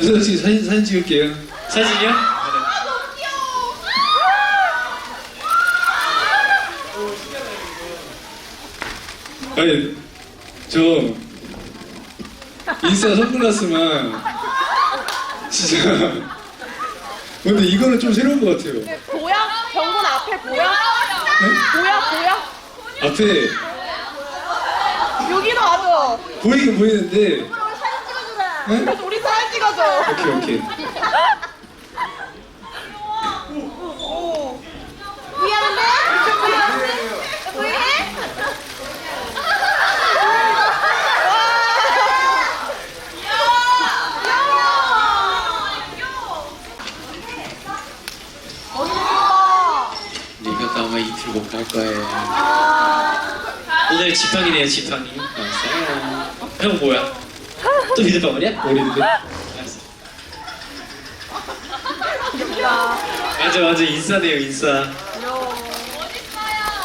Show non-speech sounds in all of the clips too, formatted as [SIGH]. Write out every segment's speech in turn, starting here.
솔직히 사진, 사진 찍을게요. 사진이요? 아니, 저, 인스타 선글라스만, 진짜. 근데 이거는 좀 새로운 것 같아요. 근데 보여? 병군 앞에 보여? 네? 보여 보여? 앞에 여기도 와줘. 보이긴 보이는데, 네? 우리 사진 찍어 줘. 오케이, 오케이. 이것도 아마 이틀 못 갈 거예요. 오늘 지팡이네요, 지팡이. 알았어요. 형 뭐야? 또 비눗방울이야? 어린데? 알았어. 맞아, 맞아. 인싸네요, 인싸.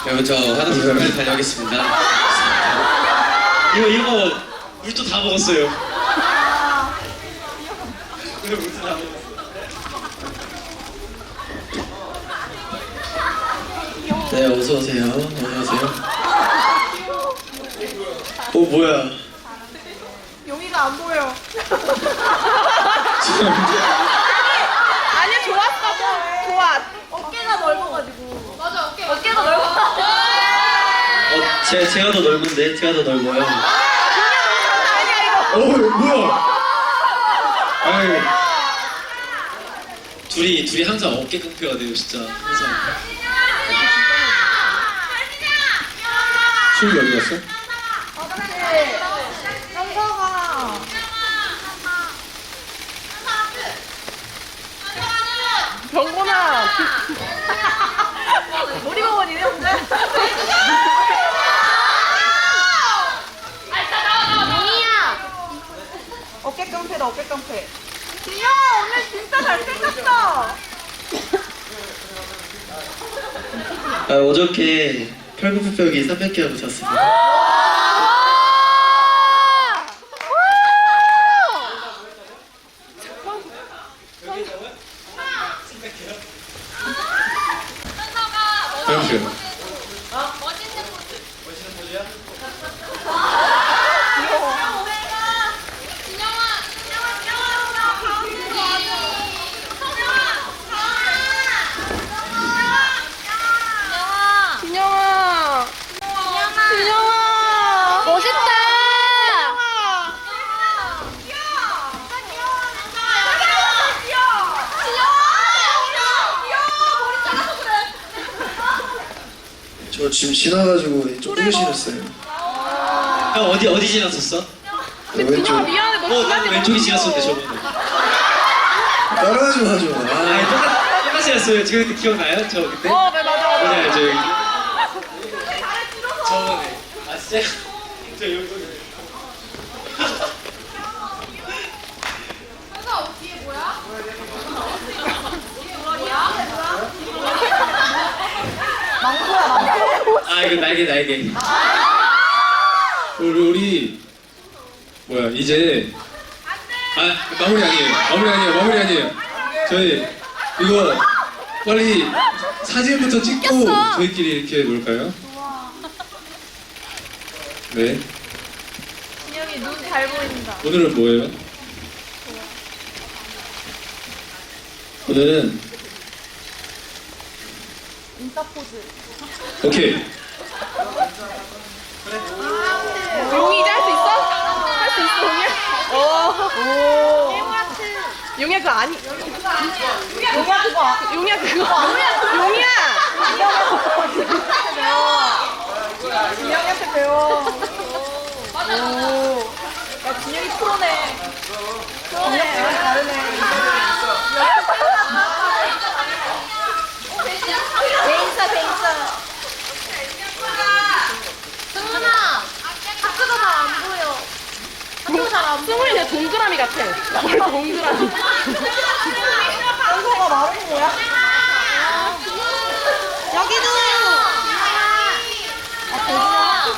여러분, 저 화장실 좀 [LAUGHS] 다녀오겠습니다. 이거, 이거, 물도 다 먹었어요. 이거 물도 다 먹었어. 네, 어서 오세요. 어서오세요. 어, 뭐야. 용이가 안 보여. 죄송합니다. 아니 좋았어 뭐 좋아. 어깨가 넓어가지고. 맞아 어깨. 어깨가 넓어. 어, 제, 제가 더 넓은데? 제가 더 넓어요. 아니야 이거. 어, 뭐야? 아유, 둘이, 둘이 항상 어깨 깡패가 돼요, 진짜. 항상. 춤이 어디 갔어? 병곤아. 놀이공원이네 오늘. 깡패다 어깨 깡패. 진영 오늘 진짜 잘생겼어. 아, 어저께 팔굽혀펴기 300개 하고 잤습니다. 잠시만요. 진영아. 진영아. 멋있다. 저 지금 지나가지고 조금 신었어요. 형, 어디, 어디 지났었어? 왼쪽 미안해 너 어, 나는 왼쪽이 지났었는데. 저번에. 따라하지 마 좀. 아, 아, 똑같, 똑같이 지났어요. 저 그때 기억나요? 저 그때? 어, 네 맞아 맞아. 맞아요, 저 여기. 저번에. 아, 진짜? [LAUGHS] 저 여기. 망고야 망고. 아, 이거 날개, 날개. 우리, 우리 뭐야 이제 아 마무리 아니에요 마무리 아니에요 마무리 아니에요 저희 이거 빨리 사진부터 찍고 저희끼리 이렇게 놀까요? 네 진영이 눈 잘 보인다. 오늘은 뭐예요? 오늘은 인싸 포즈. 오케이 용이 이제 할 수 있어? 할 수 있어 용이야? 오. 용이야 그거 아니. 용이야 그거. 용이야 그거. 용이야. 진영이한테 배워. 오. 야 진영이 프로네. 프로네. 다르네. 대인사 대인사. 잘안 보여 학교가 잘안 승훈이 동그라미 같아. 원래 동그라미. 현서가 말하는 거야? 여기도. 아,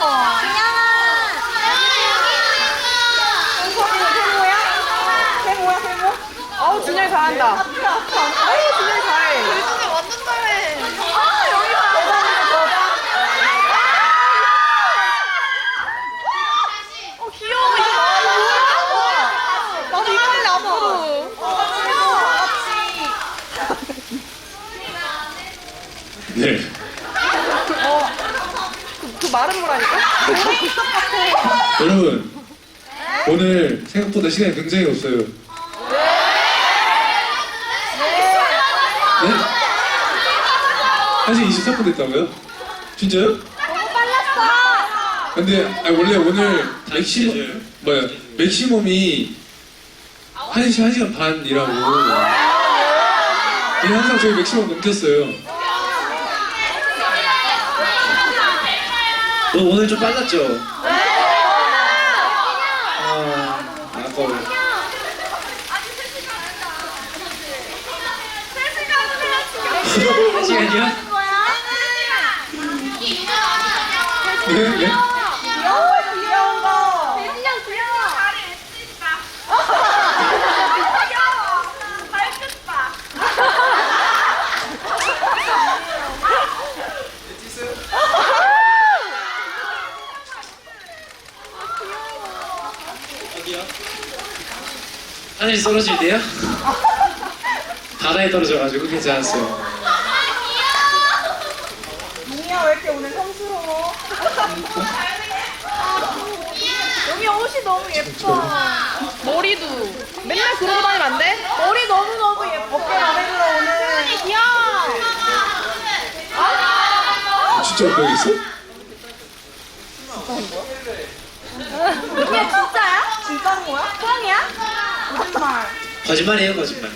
세모야? 세모야, 세모? 어우, 준영이 잘한다. 어우, 준영이 잘해. 대준이 완전 잘해. 아, 여기다. 대단해, 대단. 어, 귀여워, 이거. 뭐야? 나도 이거 할래, 앞으로. 어. 어, 세모, 같이. 네. 그, 그 말은 뭐라니까? 여러분 오늘 생각보다 시간이 굉장히 없어요. 네? 1시 23분 됐다고요? 진짜요? 너무 빨랐어. 근데 아니, 원래 오늘 맥시멈 뭐야 맥시멈이 1시 1시간 반이라고 근데 항상 저희 맥시멈 넘겼어요. 너 오늘 좀 빨랐죠? 아, 아까워. 한 시간이야? 네? 네? 귀여운 거, 귀여운 거. 대준이 귀여워. 어디요? 하늘이 떨어질 때요? 바다에 떨어져가지고 괜찮았어요. 용이야 왜 이렇게 오늘 성스러워? 여기 옷이 너무 예뻐. 머리도. 맨날 그러고 다니면 안 돼? 머리 너무 너무 예뻐. 어깨 마음에 들어 오늘. 귀여워. 진짜 여기 있어? 이게 진짜야? 진짜인 거야? 뻥이야? 거짓말. 거짓말이에요, 거짓말.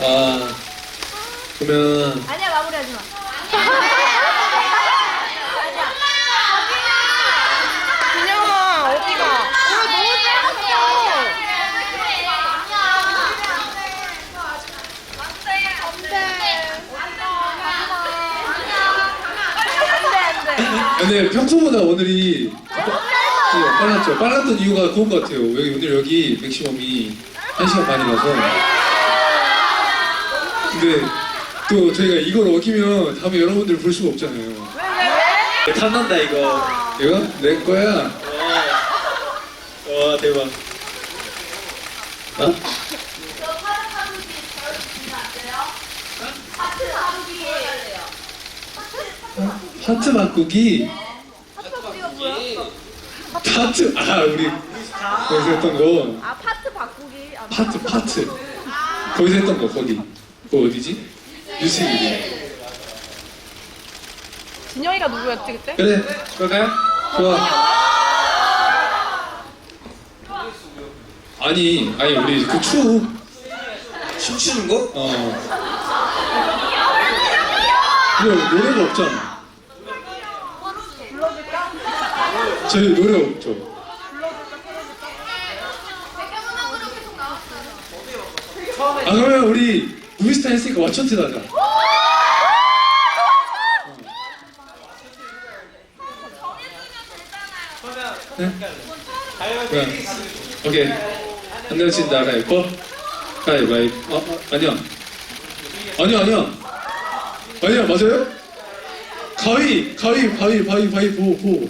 아 그러면 아니야 마무리하지 마. [LAUGHS] 준영아, 어디가? 오늘 너무 짧았어. 근데 평소보다 오늘이 네, 빨랐죠. 빨랐던 이유가 그건 것 같아요. 여기 오늘 여기 맥시멈이 1시간 반이라서. 근데 또 저희가 이걸 어기면 다음에 여러분들 볼 수가 없잖아요. 탐난다, 이거. 이거 내 거야. 와, 대박. 어? 하트 바꾸기. 파트? 아 우리 거기서 했던 거. 아 파트 바꾸기. 아, 파트 파트 거기서 했던 거 거기. 그 어디지? 유식이 준영이가 누구였지, 그때? 그래 그럴까요? 좋아. 아니 아니 우리 그추. 춤추는 거? 어. 근데 노래가 없잖아 저희 노래 없죠. 아 그러면 우리 무비스타 했으니까 왓챠트 하자. 네? 네. 오케이. 한 명씩 나가 있고. 가위바위보 어, 어, 아니야 아니야 아니야 아니야 맞아요? 가위 가위 바위 바위 바위 보 보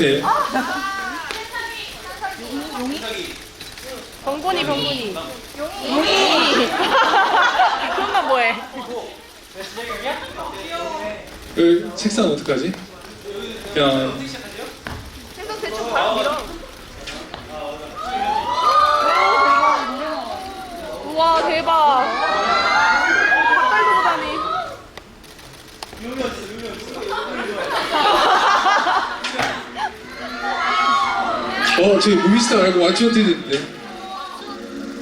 네. 병곤이, 병곤이. 용이. [LAUGHS] 그럼 나 뭐해? 그 책상 어떡하지? 그냥 계속 대충 바로 밀어. 어, 저희 무비스타 말고 왓츠원티드인데.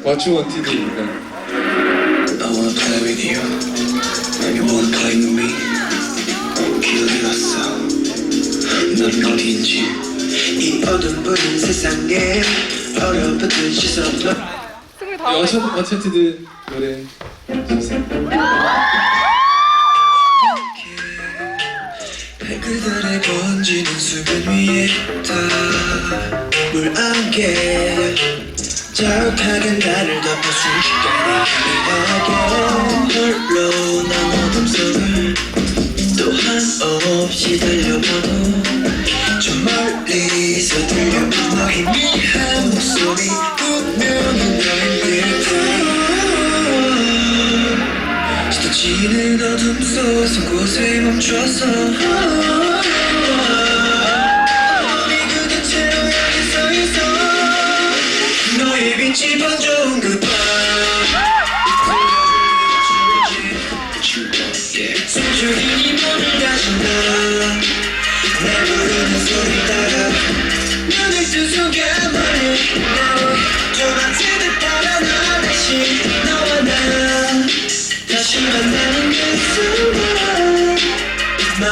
왓츠원티드입니다. I wanna play with you. You wanna play with me. 기억이 났어. 넌 어딘지. 이 어둠 부는 세상에 얼어붙은 시선 네, 다 왓츠- 왓츠원티드 노래 주세요. 그들의 번지는 수면 위에 다 물 안개 자욱하게 나를 덮어 순식간에 홀로 난 어둠 속을 또 한 없이 달려봐도 저 멀리서 들려온 너의 미한 목소리 분명히 너의 듯해 짙어지는 어둠 속 곳에 멈춰서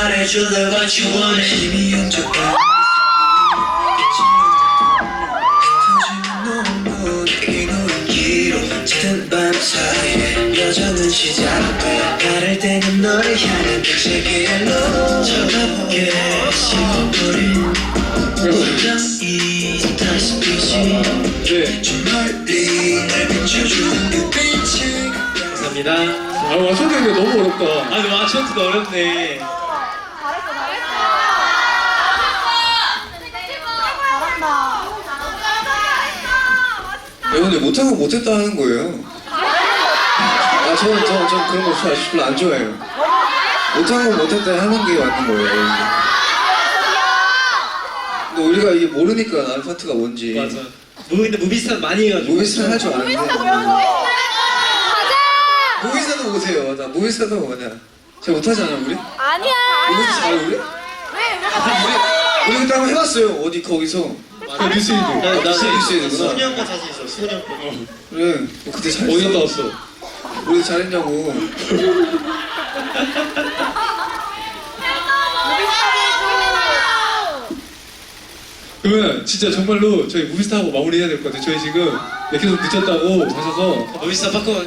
you 힘이 밤 시작돼 너를 향한 다시 빛이 네. 저 멀리 날 비춰주는 그 빛이 감사합니다. 아, 왓츠원티드 너무 어렵다. 아, 근데 마치언트가 어렵네. 여러분들 못한 거 못했다 하는 거예요. 아 저는 저, 저 그런 거 저- 별로 안 좋아해요. 못한 거 못했다 하는 게 맞는 거예요. 여러분들. 근데 우리가 이게 모르니까 알파트가 뭔지. 맞아. 무, 근데 무비스타 많이 해가지고. 모비스는 할줄 아는데. 모비스도 보세요. 나 모비스도 뭐냐. 제가 못하잖아 우리. 아니야. 모비스 잘 우리? 우리 우리 그때 한번 해봤어요. 어디 거기서. 그 뉴스이드. 나, 나, 뉴스, 뉴스이드구나. 소년과 자신 있어, 소년 거. 그래. 너 그때 잘했어. 어디 갔다 왔어? 우리 잘했냐고. [LAUGHS] 그러면 진짜 정말로 저희 무비스타하고 마무리해야 될 것 같아요. 저희 지금 몇 계속 늦었다고 하셔서 무비스타 바꿔.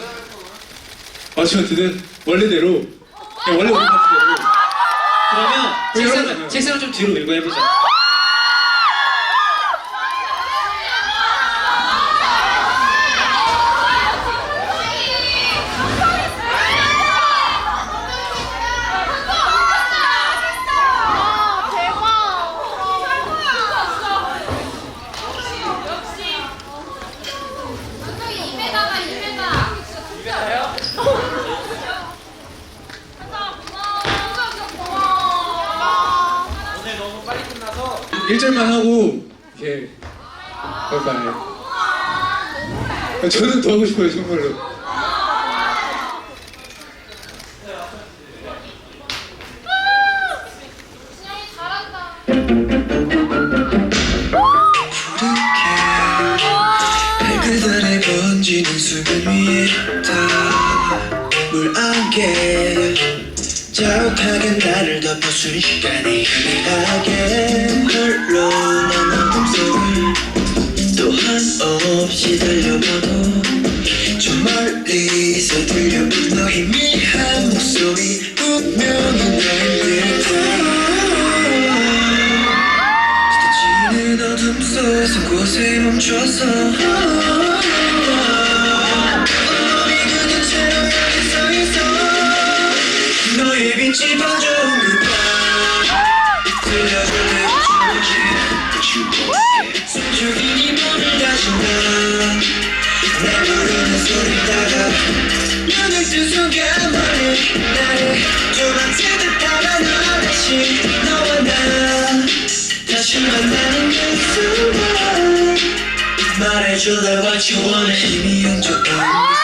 왓츠원티드 원래대로 그냥 원래 파트대로 그러면. 책상을 좀 뒤로 밀고 해보자. 일절만 하고 이렇게 바이바이. 저는 더 하고 싶어요 정말로. 나를 덮어 순식간에 희미하게 홀로 난 어둠 속을 또 한 없이 달려봐도 저 멀리서 들려온 너의 미한 목소리 분명히 너의 듯해 짙어지는 어둠 속 곳에 멈춰서 너의 빛이 번져 숨죽이니 문을 닫는다 날 부르는 소리 따라 눈을 뜬 순간 말해 나를 조망치듯 따라 너 다시 너와 나 다시 만나는 그 순간 말해줄래 what you want 힘이 영적한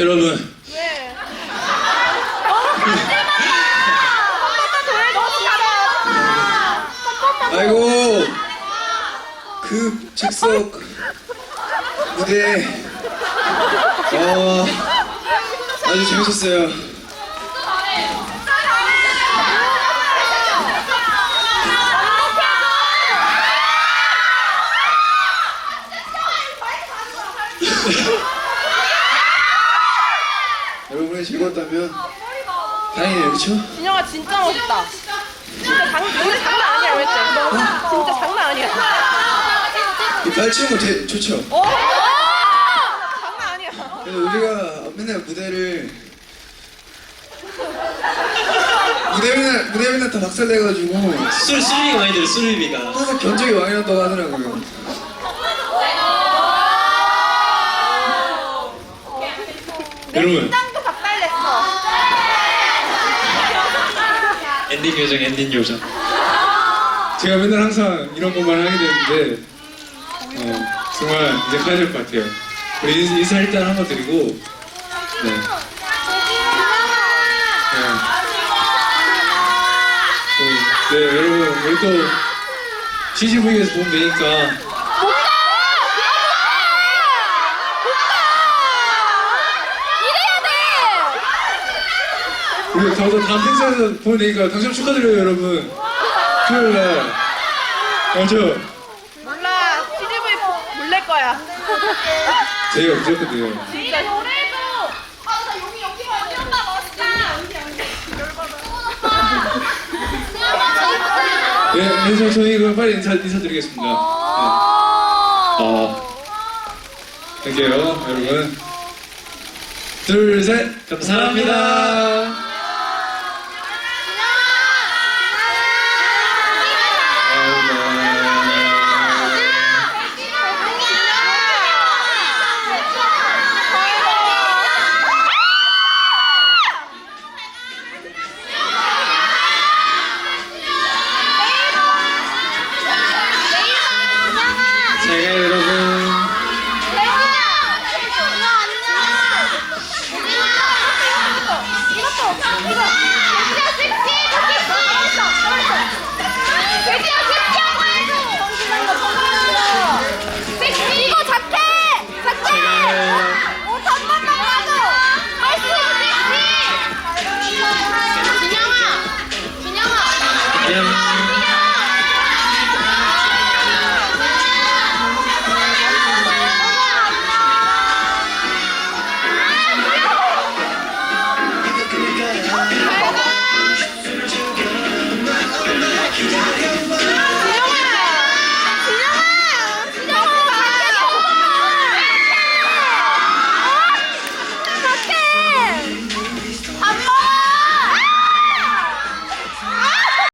여러분 왜? 아이고 그 즉석 무대 어 아주 재밌었어요 [LAUGHS] 여러분이 즐거웠다면 다행이네요 그쵸? 진영아 진짜 멋있다. 진짜 장, 노래 장난 아니야, 왜 진짜 장난 아니야. 이 발치는 거 되게 좋죠? 어? 우리가 맨날 무대를 무대 맨날 무대 맨날 다 박살내가지고 술 술비가 많이 들어 술비가. 항상 견적이 왕이란다고 하더라고요. 여러분 땅도 박살냈어. 엔딩 요정 엔딩 요정. 제가 맨날 항상 이런 것만 하게 되는데 어, 정말 이제 가야 될 것 같아요. 우리 인- 인사 일단 한 번 드리고 네. 네. 네, 네, 여러분 우리 또 CGV에서 보면 되니까 우리 더 다음 팬사에서 보면 되니까 당첨 축하드려요 여러분 토요일 날 맞죠? 몰라. CGV 몰래 거야. 저희가 무조건 돼요 진짜 노래도. 아, 나 여기 여기 봐. 오빠 멋있다. 네, 그래서 저희 그럼 빨리 인사, 인사드리겠습니다. 네. 어 할게요, 여러분. 둘, 셋. 감사합니다.